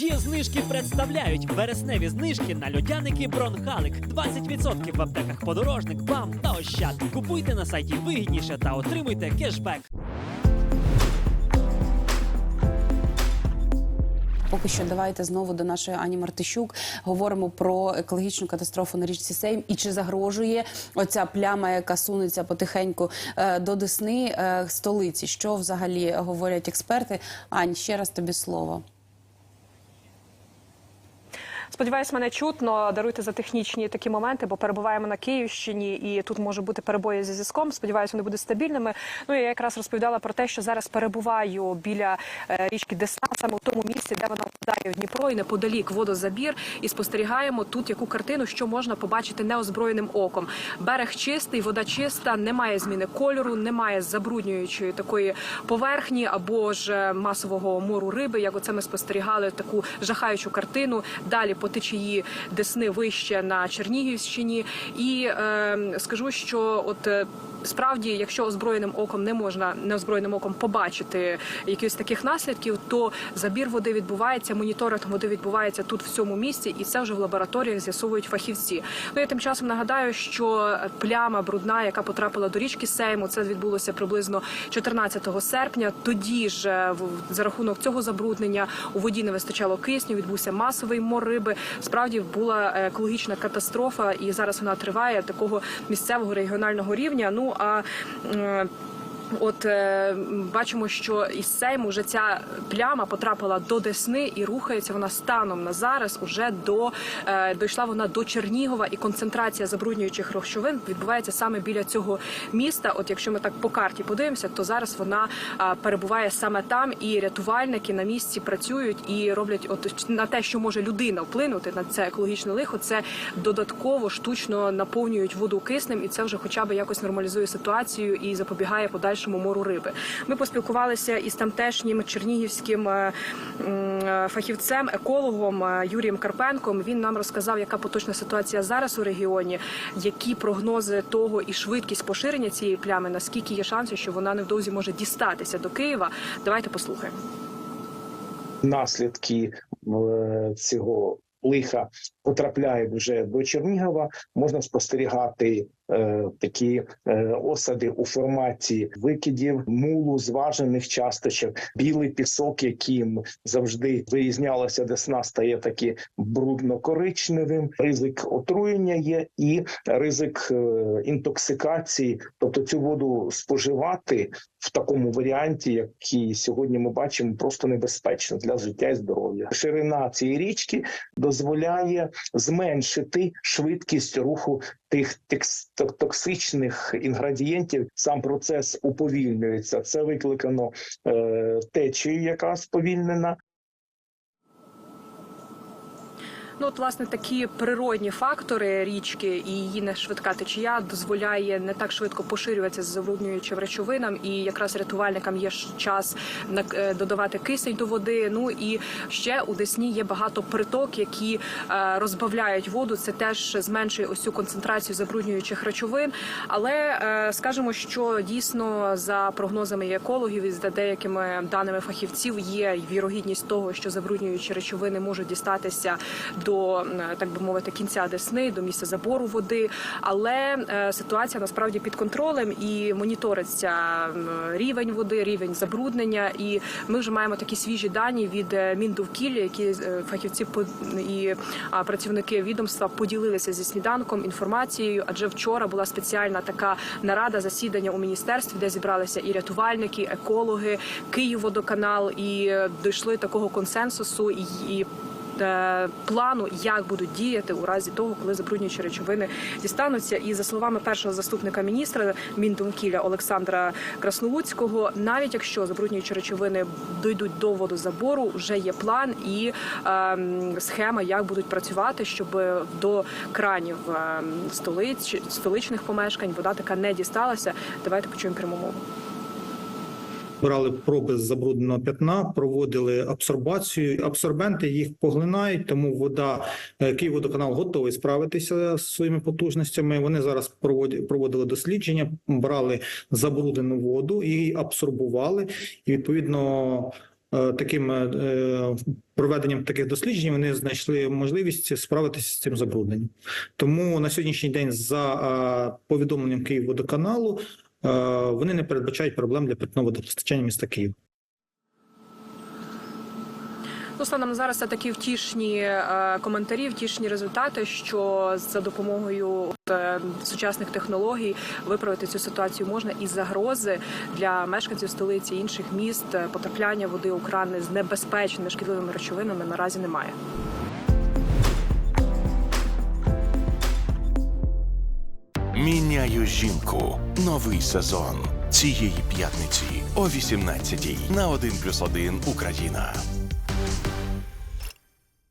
Є знижки представляють вересневі знижки на льодяники Бронхалик. 20% в аптеках подорожник, бам та ощад. Купуйте на сайті вигідніше та отримуйте кешбек. Поки що давайте знову до нашої Ані Мартищук говоримо про екологічну катастрофу на річці Сейм і чи загрожує оця пляма, яка сунеться потихеньку е, до Десни е, столиці. Що взагалі говорять експерти? Ань, ще раз тобі слово. Сподіваюсь, мене чутно. Даруйте за технічні такі моменти, бо перебуваємо на Київщині, і тут може бути перебої зі зв'язком. Сподіваюся, вони будуть стабільними. Ну я якраз розповідала про те, що зараз перебуваю біля е, річки Десна, саме у тому місці, де вона впадає в Дніпро, і неподалік водозабір. І спостерігаємо тут яку картину, що можна побачити неозброєним оком. Берег чистий, вода чиста, немає зміни кольору, немає забруднюючої такої поверхні або ж е, масового мору риби. Як оце ми спостерігали таку жахаючу картину. Далі по течії Десни вище на Чернігівщині. І е, скажу, що от. Справді, якщо озброєним оком не можна неозброєним оком побачити якихось таких наслідків, то забір води відбувається, моніторинг води відбувається тут в цьому місці, і це вже в лабораторіях з'ясовують фахівці. Ну я тим часом нагадаю, що пляма брудна, яка потрапила до річки Сейму, це відбулося приблизно 14 серпня. Тоді ж е, за рахунок цього забруднення у воді не вистачало кисню, відбувся масовий мор риби. Справді була е, екологічна катастрофа, і зараз вона триває такого місцевого регіонального рівня. Ну а е, От е, бачимо, що із Сейму вже ця пляма потрапила до Десни і рухається вона станом на зараз. Уже до е, дійшла вона до Чернігова, і концентрація забруднюючих речовин відбувається саме біля цього міста. От якщо ми так по карті подивимося, то зараз вона а, перебуває саме там, і рятувальники на місці працюють і роблять от на те, що може людина вплинути на це екологічне лихо. Це додатково штучно наповнюють воду киснем, і це вже хоча б якось нормалізує ситуацію і запобігає подальшому мору риби. Ми поспілкувалися із тамтешнім чернігівським е, е, фахівцем, екологом е, Юрієм Карпенком. Він нам розказав, яка поточна ситуація зараз у регіоні, які прогнози того і швидкість поширення цієї плями, наскільки є шанси, що вона невдовзі може дістатися до Києва. Давайте послухаємо. наслідки цього лиха потрапляють вже до Чернігова. Можна спостерігати такі е, осади у форматі викидів, мулу, зважених часточок, білий пісок, яким завжди вирізнялася десна, стає таки брудно-коричневим. Ризик отруєння є і ризик е, інтоксикації, тобто цю воду споживати в такому варіанті, який сьогодні ми бачимо, просто небезпечно для життя і здоров'я. Ширина цієї річки дозволяє зменшити швидкість руху тих токсичних інгредієнтів. Сам процес уповільнюється. Це викликано е, течією, яка сповільнена. Ну, от, власне, такі природні фактори річки і її нешвидка течія дозволяє не так швидко поширюватися з забруднюючим речовинам, і якраз рятувальникам є час е, додавати кисень до води. Ну і ще у Десні є багато приток, які е, розбавляють воду. Це теж зменшує ось цю концентрацію забруднюючих речовин. Але е, скажемо, що дійсно за прогнозами екологів і за деякими даними фахівців є вірогідність того, що забруднюючі речовини можуть дістатися до е, так би мовити кінця десни, до місця забору води. Але е, ситуація насправді під контролем і моніториться рівень води, рівень забруднення. І ми вже маємо такі свіжі дані від е, Міндовкілля, які фахівці і працівники відомства поділилися зі сніданком інформацією. Адже вчора була спеціальна така нарада засідання у міністерстві, де зібралися і рятувальники, екологи, Київводоканал, і дійшли такого консенсусу і. Е, Плану, як будуть діяти у разі того, коли забруднюючі речовини дістануться, і за словами першого заступника міністра Міндонкіля Олександра Красновудського, навіть якщо забруднюючі речовини дійдуть до водозабору, вже є план і ем, схема, як будуть працювати, щоб до кранів ем, столиць столичних помешкань вода така не дісталася. Давайте почуємо пряму мову. Брали проби з забрудненого п'ятна, проводили абсорбацію. Абсорбенти їх поглинають, тому вода е, Київводоканал готовий справитися з своїми потужностями. Вони зараз проводили дослідження, брали забруднену воду і абсорбували. І відповідно е, таким е, проведенням таких досліджень вони знайшли можливість справитися з цим забрудненням. Тому на сьогоднішній день, за повідомленням Київводоканалу, вони не передбачають проблем для питного водопостачання міста Києва. Ну, станом зараз це такі втішні е, коментарі, втішні результати, що за допомогою е, сучасних технологій виправити цю ситуацію можна і загрози для мешканців столиці інших міст е, потрапляння води у крани з небезпечними шкідливими речовинами наразі немає. Міняю жінку. Новий сезон цієї п'ятниці о 18-й на 1+,1 Україна.